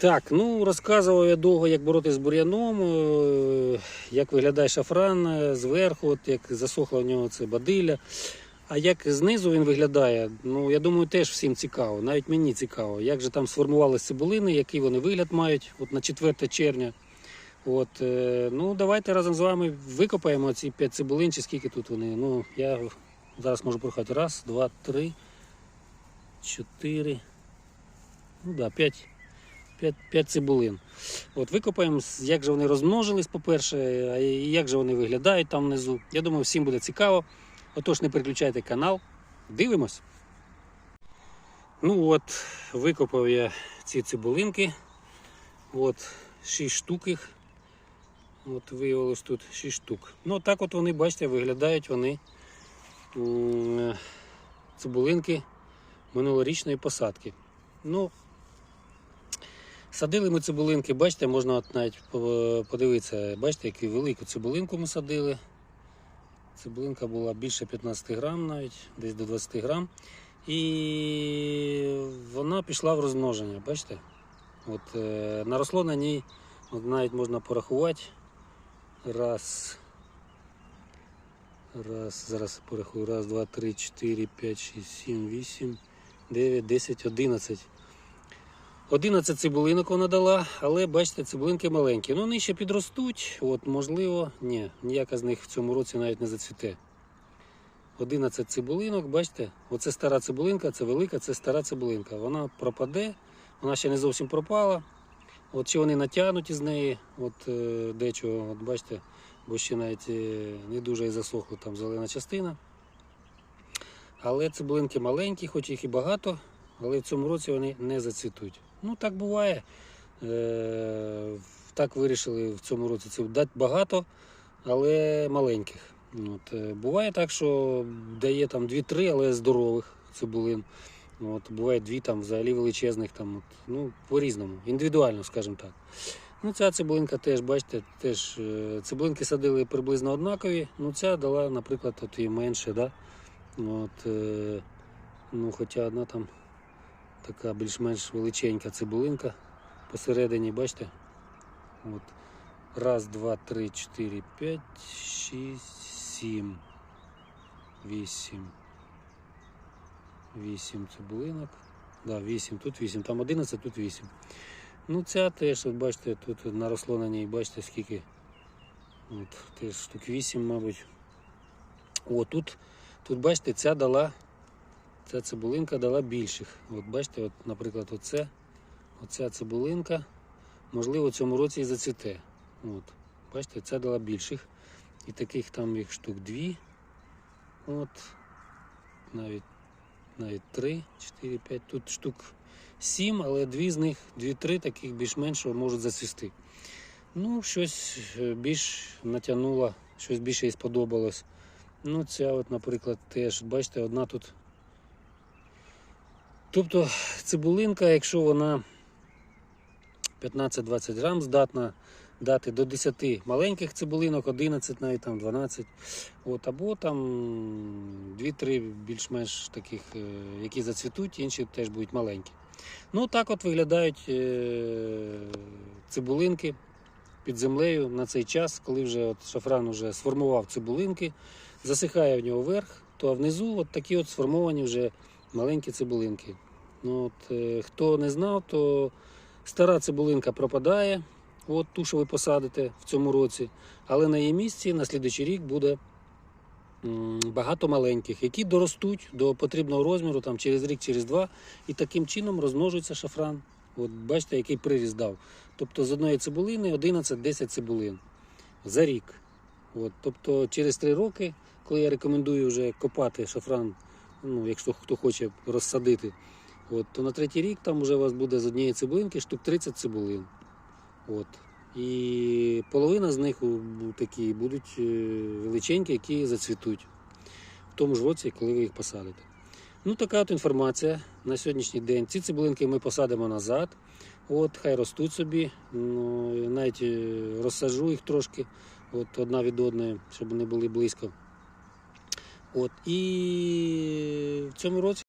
Так, ну розказував я довго, як боротися з бур'яном, е, як виглядає шафран е, зверху, от як засохла в нього це бадилля. А як знизу він виглядає, ну я думаю, теж всім цікаво, навіть мені цікаво, як же там сформувалися цибулини, який вони вигляд мають от на 4 червня. От, е, ну давайте разом з вами викопаємо ці 5 цибулин, чи скільки тут вони. Ну, я зараз можу порахувати. Раз, два, три, чотири. Ну да, 5. 5, 5 цибулин. От викопаємо, як же вони розмножились, по-перше, і як же вони виглядають там внизу. Я думаю, всім буде цікаво. Отож, не переключайте канал. Дивимось. Ну от, викопав я ці цибулинки. От, 6 штук їх. От виявилось тут 6 штук. Ну, так от вони, бачите, виглядають вони цибулинки минулорічної посадки. Ну, Садили ми цибулинки, бачите, можна от навіть подивитися, бачите, яку велику цибулинку ми садили. Цибулинка була більше 15 грам навіть, десь до 20 грам. І вона пішла в розмноження, бачите? От, е, наросло на ній, от навіть можна порахувати. Раз. Раз, зараз порахую. Раз, два, три, чотири, п'ять, шість, сім, вісім, дев'ять, десять, одинадцять. 11 цибулинок вона дала, але бачите, цибулинки маленькі. Ну, вони ще підростуть, от, можливо, ні, ніяка з них в цьому році навіть не зацвіте. 11 цибулинок, бачите, оце стара цибулинка, це велика, це стара цибулинка. Вона пропаде, вона ще не зовсім пропала. От чи вони натягнуті з неї, от е, дечого, от бачите, бо ще навіть е, не дуже і засохла там зелена частина. Але цибулинки маленькі, хоч їх і багато, але в цьому році вони не зацвітуть. Ну так буває. Е, так вирішили в цьому році це дати багато, але маленьких. От, е, буває так, що дає там 2-3, але здорових цибулин. От, буває дві там взагалі величезних, там, от, ну, по-різному, індивідуально, скажімо так. Ну, ця цибулинка теж, бачите, теж е, цибулинки садили приблизно однакові. Ну, ця дала, наприклад, от і менше, да? От, е, ну, хоча одна там така більш-менш величенька цибулинка посередині, бачите? От. Раз, два, три, чотири, п'ять, шість, сім, вісім. Вісім цибулинок. Да, вісім, тут вісім, там одинадцять, тут вісім. Ну ця теж, от бачите, тут наросло на ній, бачите, скільки. От, теж штук вісім, мабуть. О, тут, тут бачите, ця дала Ця цибулинка дала більших. От бачите, от, наприклад, оце, оця цибулинка, можливо, цьому році і зацвіте. От, бачите, ця дала більших. І таких там їх штук дві. От, навіть, навіть три, чотири, п'ять. Тут штук сім, але дві з них, дві-три таких більш-менш можуть зацвісти. Ну, щось е, більш натягнуло, щось більше їй сподобалось. Ну, ця, от, наприклад, теж, бачите, одна тут Тобто цибулинка, якщо вона 15-20 грам здатна дати до 10 маленьких цибулинок, 11, навіть там 12, от, або там 2-3 більш-менш таких, е, які зацвітуть, інші теж будуть маленькі. Ну так от виглядають е, цибулинки під землею на цей час, коли вже от шафран вже сформував цибулинки, засихає в нього верх, то внизу от такі от сформовані вже маленькі цибулинки. Ну, от, е, хто не знав, то стара цибулинка пропадає, от ту, що ви посадите в цьому році, але на її місці на слідуючий рік буде багато маленьких, які доростуть до потрібного розміру там, через рік, через два, і таким чином розмножується шафран. От бачите, який приріст дав. Тобто з одної цибулини 11-10 цибулин за рік. От, тобто через три роки, коли я рекомендую вже копати шафран ну, якщо хто хоче розсадити, от, то на третій рік там вже у вас буде з однієї цибулинки штук 30 цибулин. От. І половина з них такі будуть е, величенькі, які зацвітуть в тому ж році, коли ви їх посадите. Ну, така от інформація на сьогоднішній день. Ці цибулинки ми посадимо назад. От, хай ростуть собі. Ну, навіть е, розсаджу їх трошки от, одна від одної, щоб вони були близько. От, і в цьому році